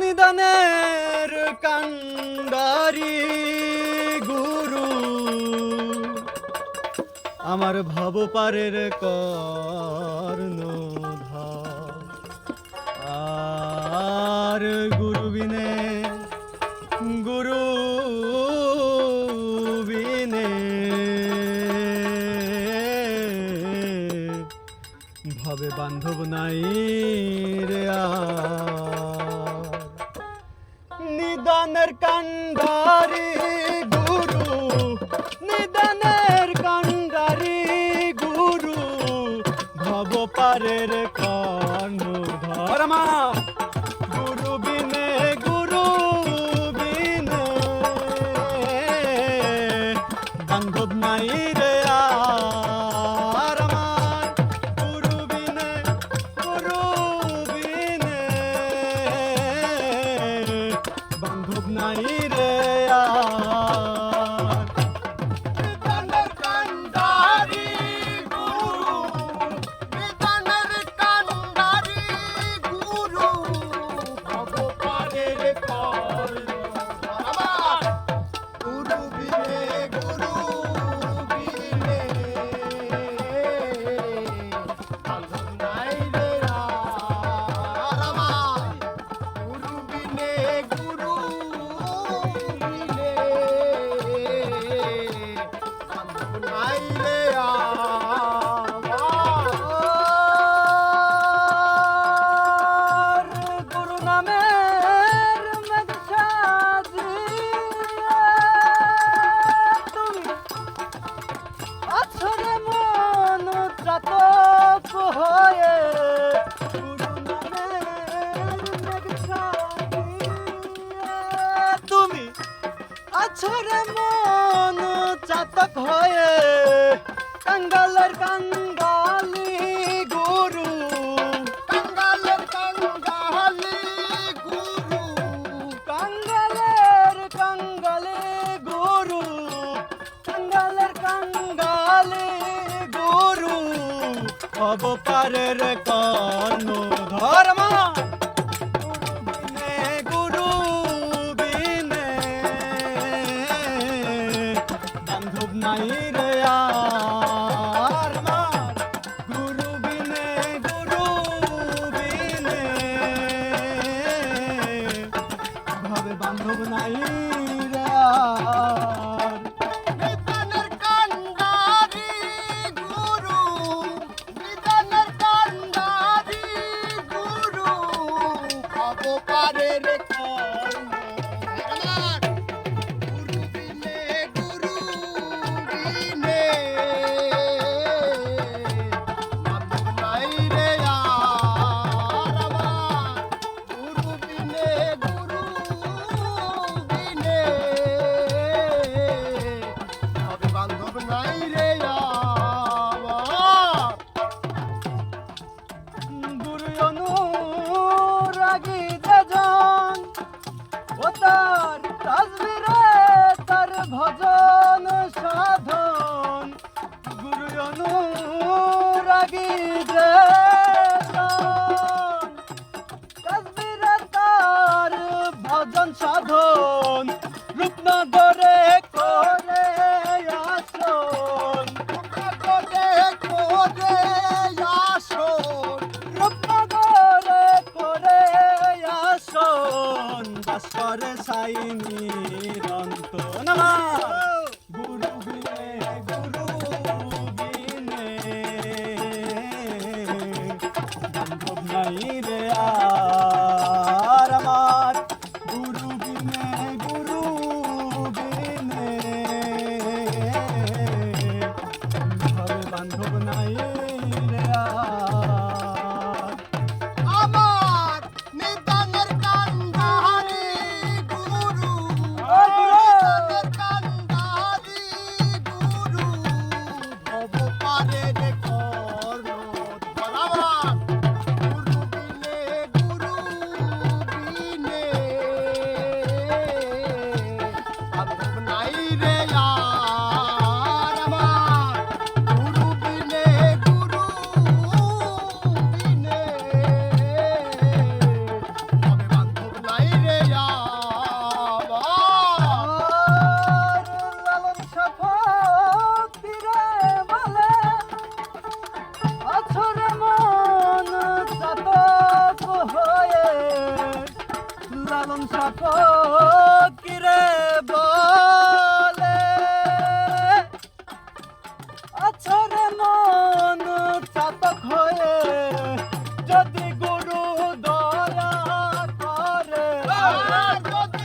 নিদানের কান্ডারি গুরু। আমার ভব পারের কর্ণ। নাই রে নিদানের কান্ডারি গুরু নিদানের কান্ডারি গুরু ভব পারের কানু ধর্মা ছড়ে মন চাতক হয়ে কাঙ্গালের কাঙ্গালি গুরু। কাঙ্গালের কাঙ্গালি গুরু। কাঙ্গালের কাঙ্গালি গুরু। কাঙ্গালের কাঙ্গালি গুরু। অবপারের কান ধর্মা। baby. সাধন, গুরু অনুরাগী তার ভজন সাধন, রূপনগরে করে আসন। রূপনগরে করে আসন, রূপনগরে করে আসন। বাস করে সাইনি রন্ত নমা Okay.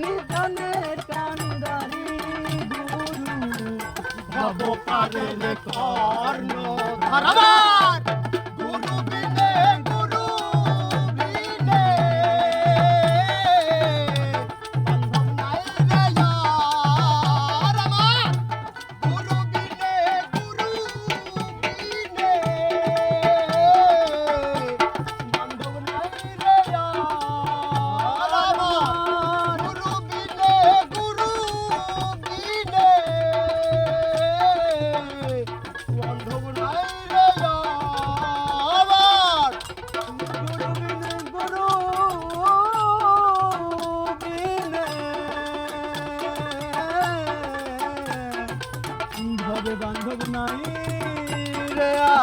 নিধনের কান্দারি গুরু ভব পারেন কর্ণ ধরবার। ਜਗ ਨਹੀਂ ਰਿਆ।